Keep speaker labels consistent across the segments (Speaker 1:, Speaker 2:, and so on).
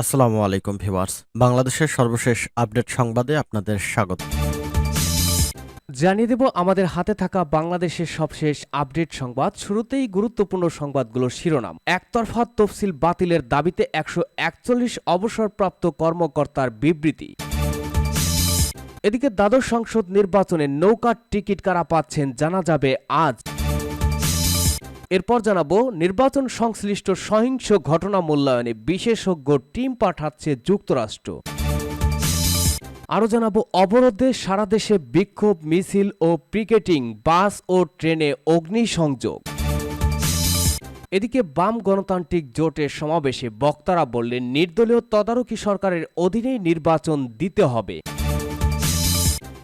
Speaker 1: আসসালামু আলাইকুম ভিউয়ার্স। বাংলাদেশের সর্বশেষ আপডেট সংবাদে আপনাদের স্বাগত।
Speaker 2: জানিয়ে দেব আমাদের হাতে থাকা বাংলাদেশের সবশেষ আপডেট সংবাদ। শুরুতেই গুরুত্বপূর্ণ সংবাদগুলোর শিরোনাম। একতরফা তফসিল বাতিলের দাবিতে একশো একচল্লিশ অবসরপ্রাপ্ত কর্মকর্তার বিবৃতি। এদিকে দ্বাদশ সংসদ নির্বাচনে নৌকার টিকিট কারা পাচ্ছেন জানা যাবে আজ। এরপর জানাব, নির্বাচন সংশ্লিষ্ট সহিংস ঘটনা মূল্যায়নে বিশেষজ্ঞ টিম পাঠাচ্ছে যুক্তরাষ্ট্র। আরও জানাব, অবরোধে সারা দেশে বিক্ষোভ, মিছিল ও পিকেটিং, বাস ও ট্রেনে অগ্নিসংযোগ। এদিকে বাম গণতান্ত্রিক জোটের সমাবেশে বক্তারা বললেন, নির্দলীয় তদারকি সরকারের অধীনেই নির্বাচন দিতে হবে।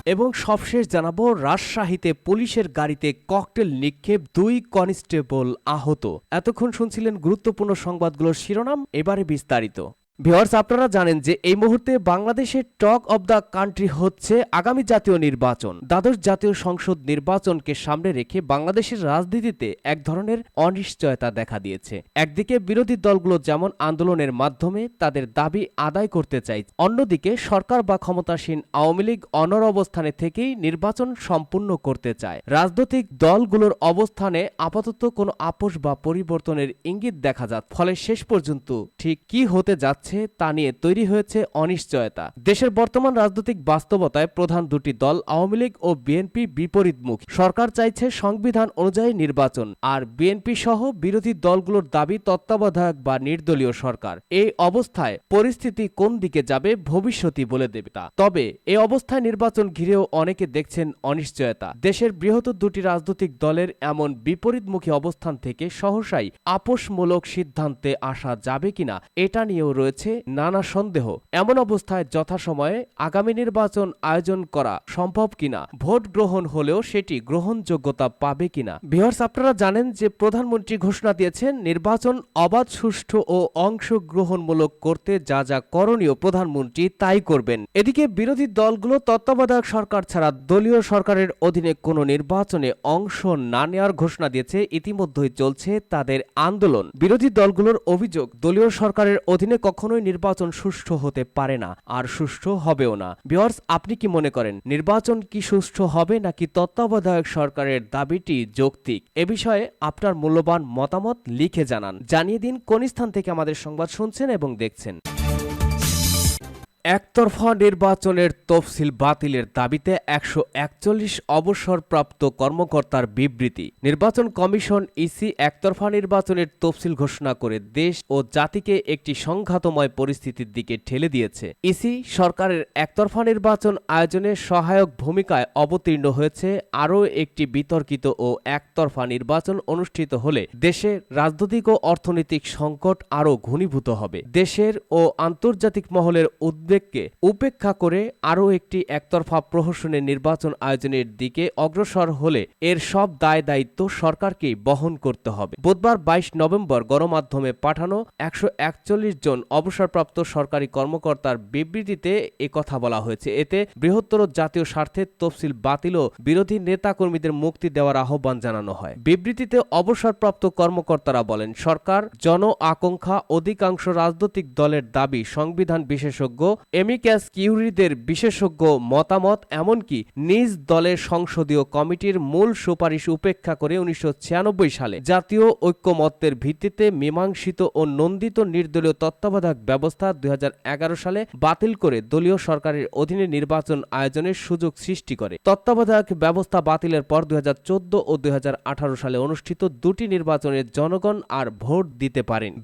Speaker 2: এবং সবশেষ জানাব, রাজশাহীতে পুলিশের গাড়িতে ককটেল নিক্ষেপ দুই কনস্টেবল আহত। এতক্ষণ শুনছিলেন গুরুত্বপূর্ণ সংবাদগুলোর শিরোনাম, এবারে বিস্তারিত। ভিওয়ার্স আপনারা জানেন যে এই মুহূর্তে বাংলাদেশের টক অব দ্য কান্ট্রি হচ্ছে আগামী জাতীয় নির্বাচন। দ্বাদশ জাতীয় সংসদ নির্বাচনকে সামনে রেখে বাংলাদেশের রাজনীতিতে এক ধরনের অনিশ্চয়তা দেখা দিয়েছে। একদিকে বিরোধী দলগুলো যেমন আন্দোলনের মাধ্যমে তাদের দাবি আদায় করতে চাই অন্যদিকে সরকার বা ক্ষমতাসীন আওয়ামী লীগ অনর অবস্থানে থেকেই নির্বাচন সম্পূর্ণ করতে চায়। রাজনৈতিক দলগুলোর অবস্থানে আপাতত কোনো আপোষ বা পরিবর্তনের ইঙ্গিত দেখা যাচ্ছে। ফলে শেষ পর্যন্ত ঠিক কি হতে যাচ্ছে তা নিয়ে তৈরি হয়েছে অনিশ্চয়তা। দেশের বর্তমান রাজনৈতিক বাস্তবতায় প্রধান দুটি দল, আওয়ামী লীগ ও বিএনপি বিপরীতমুখী। সরকার চাইছে সংবিধান অনুযায়ী নির্বাচন আর বিএনপি সহ বিরোধী দলগুলোর দাবি তত্ত্বাবধায়ক বা নির্দলীয় সরকার। এই অবস্থায় পরিস্থিতি কোন দিকে যাবে ভবিষ্যতই বলে দেবে তা। তবে এই অবস্থায় নির্বাচন ঘিরেও অনেকে দেখছেন অনিশ্চয়তা। দেশের বৃহৎ দুটি রাজনৈতিক দলের এমন বিপরীতমুখী অবস্থান থেকে সহসাই আপোষমূলক সিদ্ধান্তে আসা যাবে কিনা, এটা নিয়েও রয়েছে নানা সন্দেহ। এমন অবস্থায় যথাসময়ে আগামী নির্বাচন আয়োজন করা সম্ভব কিনা, ভোট গ্রহণ হলেও সেটি গ্রহণযোগ্যতা পাবে কিনা। বিহার্স আপনারা জানেন যে প্রধানমন্ত্রী ঘোষণা দিয়েছেন, নির্বাচন অবাধ, সুষ্ঠু ও অংশগ্রহণমূলক করতে যা যা করণীয় প্রধানমন্ত্রী তাই করবেন। এদিকে বিরোধী দলগুলো তত্ত্বাবধায়ক সরকার ছাড়া দলীয় সরকারের অধীনে কোনো নির্বাচনে অংশ না নেওয়ার ঘোষণা দিয়েছে, ইতিমধ্যেই চলছে তাদের আন্দোলন। বিরোধী দলগুলোর অভিযোগ, দলীয় সরকারের অধীনে কখনোই নির্বাচন সুষ্ঠু হতে পারে না, আর সুষ্ঠু হবেও না। বিয়ার্স, আপনি কি মনে করেন, নির্বাচন কি সুষ্ঠু হবে নাকি তত্ত্বাবধায়ক সরকারের দাবিটি যৌক্তিক? এ বিষয়ে আপনার মূল্যবান মতামত লিখে জানান। জানিয়ে দিন কোন স্থান থেকে আমাদের সংবাদ শুনছেন এবং দেখছেন। একতরফা নির্বাচনের তফসিল বাতিলের দাবিতে একশো একচল্লিশ অবসরপ্রাপ্ত কর্মকর্তার বিবৃতি। নির্বাচন কমিশন ইসি একতরফা নির্বাচনের তফসিল ঘোষণা করে দেশ ও জাতিকে একটি সংঘাতময় পরিস্থিতির দিকে ঠেলে দিয়েছে। ইসি সরকারের একতরফা নির্বাচন আয়োজনে সহায়ক ভূমিকায় অবতীর্ণ হয়েছে আরও একটি বিতর্কিত ও একতরফা নির্বাচন অনুষ্ঠিত হলে দেশের রাজনৈতিক ও অর্থনৈতিক সংকট আরও ঘনীভূত হবে। দেশের ও আন্তর্জাতিক মহলের উদ্বেগ উদ্বেগকে উপেক্ষা করে আরও একটি একতরফা প্রহসনের নির্বাচন আয়োজনের দিকে অগ্রসর হলে এর সব দায় দায়িত্ব সরকারকেই বহন করতে হবে। বুধবার বাইশ নভেম্বর গণমাধ্যমে পাঠানো একশো জন অবসরপ্রাপ্ত সরকারি কর্মকর্তার বিবৃতিতে কথা বলা হয়েছে। এতে বৃহত্তর জাতীয় স্বার্থের তফসিল বাতিল ও বিরোধী নেতাকর্মীদের মুক্তি দেওয়ার আহ্বান জানানো হয়। বিবৃতিতে অবসরপ্রাপ্ত কর্মকর্তারা বলেন, সরকার জন আকাঙ্ক্ষা অধিকাংশ রাজনৈতিক দলের দাবি সংবিধান বিশেষজ্ঞ এমিক্যাস কিউরিদের বিশেষজ্ঞ মতামত এমনকি নিজ দলের সংসদীয় কমিটির মূল সুপারিশ উপেক্ষা করে উনিশশো ছিয়ানব্বই সালে জাতীয় ঐক্যমত্যের ভিত্তিতে মীমাংসিত ও নন্দিত নির্দলীয় তত্ত্বাবধায়ক ব্যবস্থা দুই হাজার এগারো সালে বাতিল করে দলীয় সরকারের অধীনে নির্বাচন আয়োজনের সুযোগ সৃষ্টি করে। তত্ত্বাবধায়ক ব্যবস্থা বাতিলের পর দুই ও দুই হাজার আঠারো সালে অনুষ্ঠিত দুটি নির্বাচনের জনগণ আর ভোট দিতে পারেন।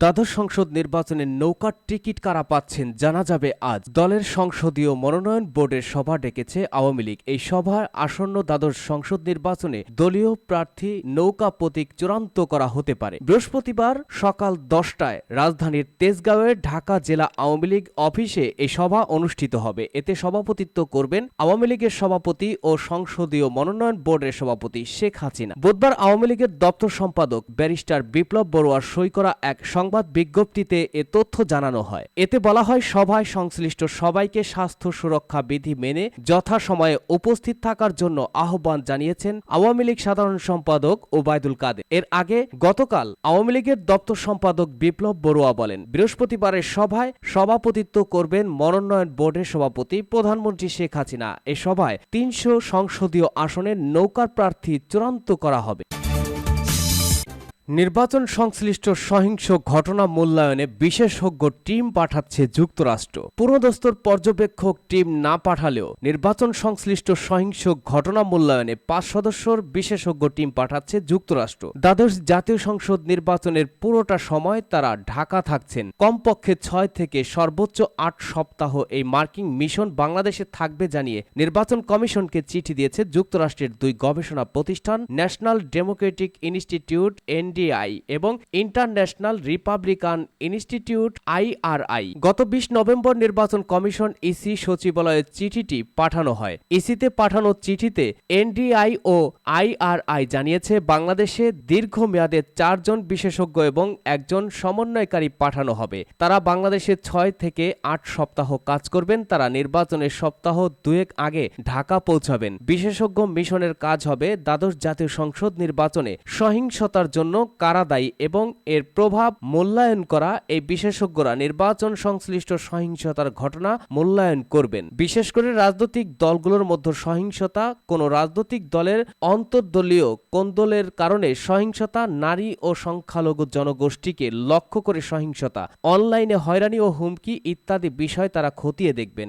Speaker 2: দ্বাদশ সংসদ নির্বাচনে নৌকার টিকিট কারা পাচ্ছেন জানা যাবে আজ। দলের সংসদীয় মনোনয়ন বোর্ডের সভা ডেকেছে আওয়ামী লীগ। এই সভায় আসন্ন দ্বাদশ সংসদ নির্বাচনে দলীয় প্রার্থী নৌকা প্রতীক চূড়ান্ত করা হতে পারে। বৃহস্পতিবার সকাল দশটায় রাজধানীর তেজগাঁওয়ের ঢাকা জেলা আওয়ামী লীগ অফিসে এই সভা অনুষ্ঠিত হবে। এতে সভাপতিত্ব করবেন আওয়ামী লীগের সভাপতি ও সংসদীয় মনোনয়ন বোর্ডের সভাপতি শেখ হাসিনা। বুধবার আওয়ামী লীগের দপ্তর সম্পাদক ব্যারিস্টার বিপ্লব বড়ুয়ার সই করা এক সংবাদ বিজ্ঞপ্তিতে এ তথ্য জানানো হয়। এতে বলা হয়, সভায় সংশ্লিষ্ট সবাইকে স্বাস্থ্য সুরক্ষা বিধি মেনে যথাসময়ে উপস্থিত থাকার জন্য আহ্বান জানিয়েছেন আওয়ামী লীগ সাধারণ সম্পাদক ওবায়দুল কাদের। এর আগে গতকাল আওয়ামী লীগের দপ্তর সম্পাদক বিপ্লব বড়ুয়া বলেন, বৃহস্পতিবারের সভায় সভাপতিত্ব করবেন মনোনয়ন বোর্ডের সভাপতি প্রধানমন্ত্রী শেখ হাসিনা। এ সভায় তিনশো সংসদীয় আসনের নৌকার প্রার্থী চূড়ান্ত করা হবে। নির্বাচন সংশ্লিষ্ট সহিংস ঘটনা মূল্যায়নে বিশেষজ্ঞ টিম পাঠাচ্ছে যুক্তরাষ্ট্র। পুরোদস্তর পর্যবেক্ষক টিম না পাঠালেও নির্বাচন সংশ্লিষ্ট সহিংস ঘটনা মূল্যায়নে পাঁচ সদস্যর বিশেষজ্ঞ টিম পাঠাচ্ছে যুক্তরাষ্ট্র। দ্বাদশ জাতীয় সংসদ নির্বাচনের পুরোটা সময় তারা ঢাকা থাকছেন। কমপক্ষে ছয় থেকে সর্বোচ্চ আট সপ্তাহ এই মার্কিং মিশন বাংলাদেশে থাকবে জানিয়ে নির্বাচন কমিশনকে চিঠি দিয়েছে যুক্তরাষ্ট্রের দুই গবেষণা প্রতিষ্ঠান ন্যাশনাল ডেমোক্রেটিক ইনস্টিটিউট এনডিআই এবং ইন্টারন্যাশনাল রিপাবলিকান ইনস্টিটিউট আইআরআই। গত বিশ নভেম্বর নির্বাচন কমিশন ইসি সচিবালয়ের চিঠিটি পাঠানো হয়। ইসিতে পাঠানো চিঠিতে এনডিআই ও আইআরআই জানিয়েছে, বাংলাদেশে দীর্ঘমেয়াদে চারজন বিশেষজ্ঞ এবং একজন সমন্বয়কারী পাঠানো হবে। তারা বাংলাদেশে ছয় থেকে আট সপ্তাহ কাজ করবেন, তারা নির্বাচনের সপ্তাহ দুয়েক আগে ঢাকা পৌঁছাবেন। বিশেষজ্ঞ মিশনের কাজ হবে দ্বাদশ জাতীয় সংসদ নির্বাচনে সহিংসতার জন্য কারা দায়ী এবং এর প্রভাব মূল্যায়ন করা এই বিশেষজ্ঞরা নির্বাচন সংশ্লিষ্ট সহিংসতার ঘটনা মূল্যায়ন করবেন। বিশেষ করে রাজনৈতিক দলগুলোর মধ্যে সহিংসতা, কোনো রাজনৈতিক দলের অন্তর্দলীয় কোন্দলের কারণে সহিংসতা, নারী ও সংখ্যালঘু জনগোষ্ঠীকে লক্ষ্য করে সহিংসতা, অনলাইনে হয়রানি ও হুমকি ইত্যাদি বিষয় তারা খতিয়ে দেখবেন।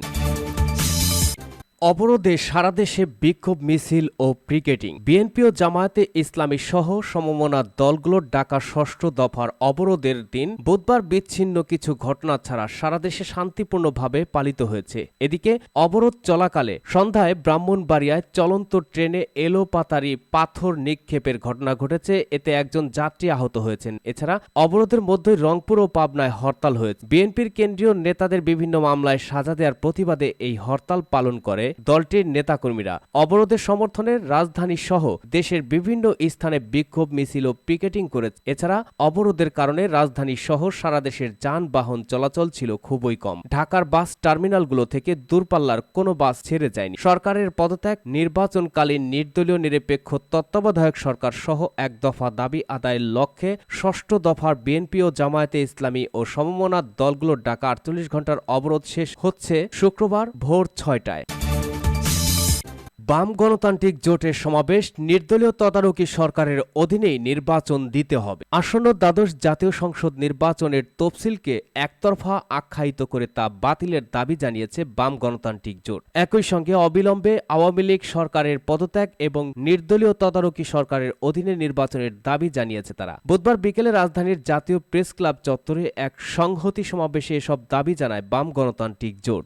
Speaker 2: অবরোধে সারা দেশে বিক্ষোভ মিছিল ও ক্রিকেটিং বিএনপি ও জামায়াতে ইসলামী সহ সমমনা দলগুলোর ডাকা ষষ্ঠ দফার অবরোধের দিন বুধবার বিচ্ছিন্ন কিছু ঘটনা ছাড়া সারা দেশে শান্তিপূর্ণভাবে পালিত হয়েছে। এদিকে অবরোধ চলাকালে সন্ধ্যায় ব্রাহ্মণবাড়িয়ায় চলন্ত ট্রেনে এলোপাতারি পাথর নিক্ষেপের ঘটনা ঘটেছে। এতে একজন যাত্রী আহত হয়েছেন। এছাড়া অবরোধের মধ্যে রংপুর ও পাবনায় হরতাল হয়েছে। বিএনপির কেন্দ্রীয় নেতাদের বিভিন্ন মামলায় সাজা দেওয়ার প্রতিবাদে এই হরতাল পালন করে দলটির নেতাকর্মীরা। অবরোধের সমর্থনে রাজধানী সহ দেশের বিভিন্ন স্থানে বিক্ষোভ মিছিল ও পিকেটিং করে। এছাড়া অবরোধের কারণে রাজধানী সহ সারা দেশের যানবাহন চলাচল ছিল খুবই কম। ঢাকার বাস টার্মিনালগুলো থেকে দূরপাল্লার কোনো বাস ছেড়ে যায়নি। সরকারের পদত্যাগ, নির্বাচনকালীন নির্দলীয় নিরপেক্ষ তত্ত্বাবধায়ক সরকার সহ এক দফা দাবি আদায়ের লক্ষ্যে ষষ্ঠ দফার বিএনপি ও জামায়াতে ইসলামী ও সমমনা দলগুলোর ডাকা আটচল্লিশ ঘণ্টার অবরোধ শেষ হচ্ছে শুক্রবার ভোর ছয়টায়। বাম গণতান্ত্রিক জোটের সমাবেশ নির্দলীয় তদারকি সরকারের অধীনেই নির্বাচন দিতে হবে। আসন্ন দ্বাদশ জাতীয় সংসদ নির্বাচনের তফসিলকে একতরফা আখ্যায়িত করে তা বাতিলের দাবি জানিয়েছে বাম গণতান্ত্রিক জোট। একই সঙ্গে অবিলম্বে আওয়ামী লীগ সরকারের পদত্যাগ এবং নির্দলীয় তদারকি সরকারের অধীনে নির্বাচনের দাবি জানিয়েছে তারা। বুধবার বিকেলে রাজধানীর জাতীয় প্রেস ক্লাব চত্বরে এক সংহতি সমাবেশে এসব দাবি জানায় বাম গণতান্ত্রিক জোট।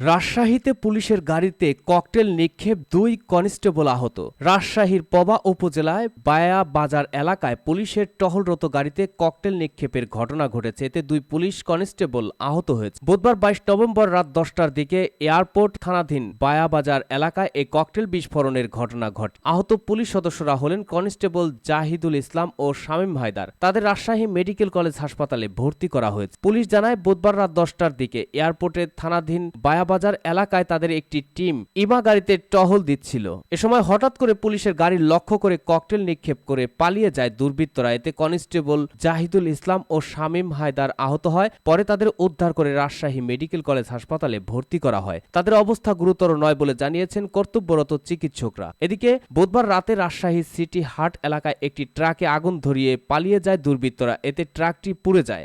Speaker 2: রাজশাহীতে পুলিশের গাড়িতে ককটেল নিক্ষেপ দুই কনস্টেবল আহত। রাজশাহীর পবা উপজেলায় বায়া বাজার এলাকায় পুলিশের টহলরত গাড়িতে ককটেল নিক্ষেপের ঘটনা ঘটেছে। এতে দুই পুলিশ কনস্টেবল আহত হয়েছে। বুধবার বাইশ নভেম্বর রাত দশটার দিকে এয়ারপোর্ট থানাধীন বায়া বাজার এলাকায় এই ককটেল বিস্ফোরণের ঘটনা ঘটে আহত পুলিশ সদস্যরা হলেন কনস্টেবল জাহিদুল ইসলাম ও শামীম হায়দার। তাদের রাজশাহী মেডিকেল কলেজ হাসপাতালে ভর্তি করা হয়েছে। পুলিশ জানায়, বুধবার রাত দশটার দিকে এয়ারপোর্টের থানাধীন বায়াবাজার এলাকায় তাদের একটি টিম ইমা গাড়িতে টহল দিচ্ছিল। এ সময় হঠাৎ করে পুলিশের গাড়ি লক্ষ্য করে ককটেল নিক্ষেপ করে পালিয়ে যায় দুর্বৃত্তরা। এতে কনস্টেবল জাহিদুল ইসলাম ও শামীম হায়দার আহত হয়। পরে তাদের উদ্ধার করে রাজশাহী মেডিকেল কলেজ হাসপাতালে ভর্তি করা হয়। তাদের অবস্থা গুরুতর নয় বলে জানিয়েছেন কর্তব্যরত চিকিৎসকরা। এদিকে বুধবার রাতে রাজশাহী সিটি হাট এলাকায় একটি ট্রাকে আগুন ধরিয়ে পালিয়ে যায় দুর্বৃত্তরা। এতে ট্রাকটি পুড়ে যায়।